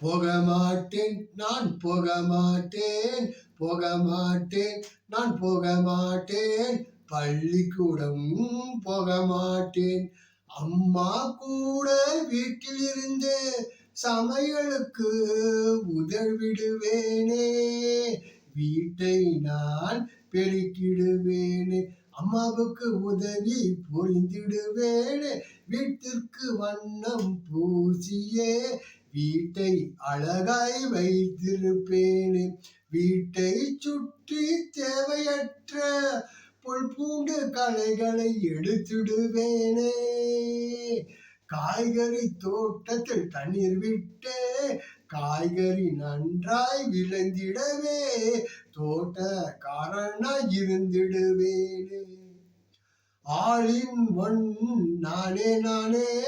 போக மாட்டேன் நான் போக மாட்டேன் போக மாட்டேன் நான் போக மாட்டேன் பள்ளிக்கூடம் போக மாட்டேன் அம்மா கூட வீட்டில் இருந்து சமையலுக்கு உதவிடுவேனே. வீட்டை நான் பெருக்கிடுவேனே அம்மாவுக்கு உதவி புரிந்திடுவேனே. வீட்டிற்கு வண்ணம் பூசியே வீட்டை அழகாய் வைத்திருப்பேனே. வீட்டை சுற்றி தேவையற்ற புல் பூண்டு களைகளை எடுத்துடுவேனே. காய்கறி தோட்டத்தில் தண்ணீர் விட்டு காய்கறி நன்றாய் விளைந்திடவே தோட்டக்காரனாய் இருந்திடுவேனே. ஆளின் மண் நானே நானே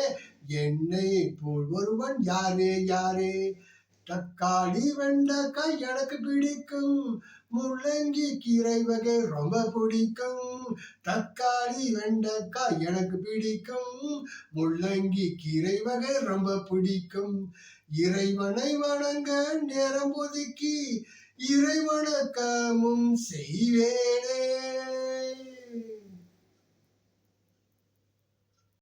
என்னை போல் ஒருவன் யாரே யாரே? தக்காளி வெண்டைக்காய் எனக்கு பிடிக்கும். முள்ளங்கி கீரை வகை ரொம்ப பிடிக்கும். தக்காளி வெண்டைக்காய் எனக்கு பிடிக்கும். முள்ளங்கி கீரை வகை ரொம்ப பிடிக்கும். இறைவனை வணங்க நேரம் ஒதுக்கி இறைவணக்கமும் செய்வேனே.